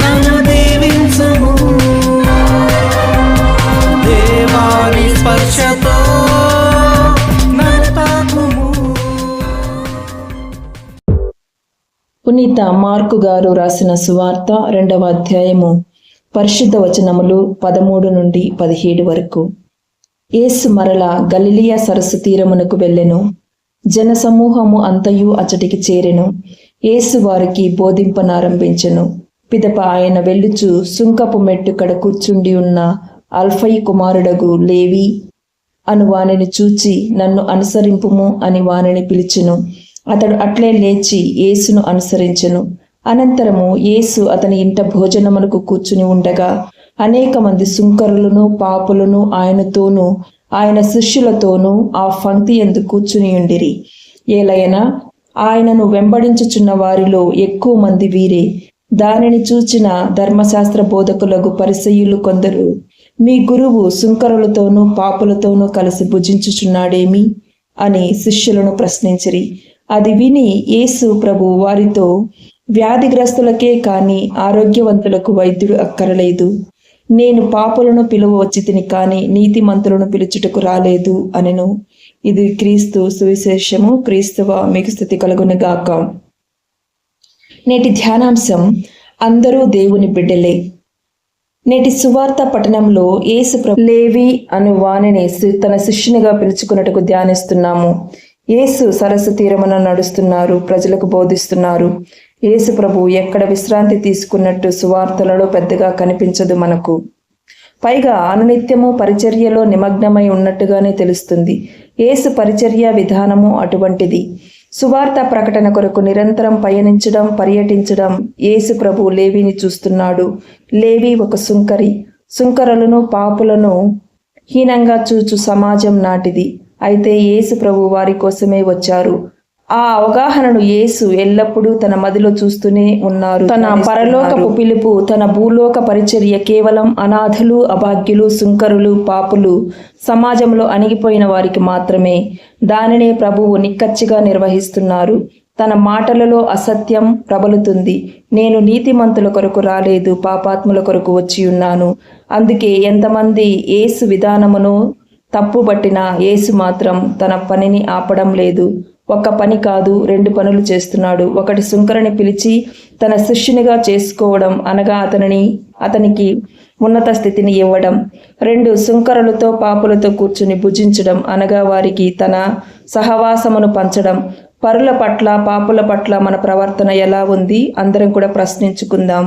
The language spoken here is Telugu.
నన్ను దేవాని స్పర్శతో పునీత మార్కు గారు రాసిన సువార్త రెండవ అధ్యాయము పరిశుద్ధ వచనములు పదమూడు నుండి పదిహేడు వరకు. ఏసు మరల గలిలియా సరస్సు తీరమునకు వెళ్ళెను. జనసమూహము అంతయు అచ్చటికి చేరెను. యేసు వారికి బోధింపనారంభించెను. పిదప ఆయన వెళ్ళుచు సుంకపు మెట్టు కడ కూర్చుండి ఉన్న అల్ఫై కుమారుడగు లేవి అను వానిని చూచి నన్ను అనుసరింపుము అని వానిని పిలిచెను. అతడు అట్లే లేచి యేసును అనుసరించెను. అనంతరము యేసు అతని ఇంట భోజనమునకు కూర్చుని ఉండగా అనేక మంది సుంకరులను పాపులను ఆయనతోనూ ఆయన శిష్యులతోనూ ఆ పంక్తి ఎందు కూర్చుని ఉండిరి. ఏలయనా ఆయనను వెంబడించుచున్న వారిలో ఎక్కువ మంది వీరే. దానిని చూచిన ధర్మశాస్త్ర బోధకులకు పరిసయ్యులు కొందరు మీ గురువు సుంకరులతోనూ పాపులతోనూ కలిసి భుజించుచున్నాడేమి? అని శిష్యులను ప్రశ్నించిరి. అది విని యేసు ప్రభు వారితో వ్యాధిగ్రస్తులకే కాని ఆరోగ్యవంతులకు వైద్యుడు అక్కరలేదు. నేను పాపులను పిలువ వచ్చి తిని కాని నీతిమంతులను పిలుచుటకు రాలేదు అనెను. ఇది క్రీస్తు సువిశేషము క్రీస్తువ మీకు స్థితి కలుగునుగాక. నేటి ధ్యానాంశం అందరూ దేవుని బిడ్డలే. నేటి సువార్త పట్టణంలో ఏసు ప్రభు లేవి అను వాణిని తన శిష్యునిగా పిలుచుకున్నట్టుకు ధ్యానిస్తున్నాము. యేసు సరస్సు తీరమున నడుస్తున్నారు ప్రజలకు బోధిస్తున్నారు. యేసు ప్రభు ఎక్కడ విశ్రాంతి తీసుకున్నట్టు సువార్తలలో పెద్దగా కనిపించదు మనకు. పైగా అనునిత్యము పరిచర్యలో నిమగ్నమై ఉన్నట్టుగానే తెలుస్తుంది. ఏసు పరిచర్య విధానము అటువంటిది. సువార్త ప్రకటన కొరకు నిరంతరం పయనించడం పర్యటించడం యేసు ప్రభు లేవిని చూస్తున్నాడు. లేవి ఒక సుంకరి. సుంకరులను పాపులను హీనంగా చూచు సమాజం నాటిది. అయితే యేసు ప్రభు వారి కోసమే వచ్చారు. ఆ అవగాహనను యేసు ఎల్లప్పుడూ తన మదిలో చూస్తూనే ఉన్నారు. తన పరలోకపు పిలుపు తన భూలోక పరిచర్య కేవలం అనాథులు అభాగ్యులు సుంకరులు పాపులు సమాజంలో అణిగిపోయిన వారికి మాత్రమే. దానినే ప్రభువు నిక్కచ్చిగా నిర్వహిస్తున్నారు. తన మాటలలో అసత్యం ప్రబలుతుంది. నేను నీతిమంతుల కొరకు రాలేదు పాపాత్ముల కొరకు వచ్చి ఉన్నాను. అందుకే ఎంతమంది యేసు విధానమును తప్పుబట్టిన యేసు మాత్రం తన పనిని ఆపడం లేదు. ఒక్క పని కాదు రెండు పనులు చేస్తున్నాడు. ఒకటి శుంకరని పిలిచి తన శిష్యునిగా చేసుకోవడం అనగా అతనిని అతనికి ఉన్నత స్థితిని ఇవ్వడం. రెండు శుంకరులతో పాపులతో కూర్చుని భుజించడం అనగా వారికి తన సహవాసమును పంచడం. పరుల పట్ల పాపుల పట్ల మన ప్రవర్తన ఎలా ఉంది? అందరం కూడా ప్రశ్నించుకుందాం.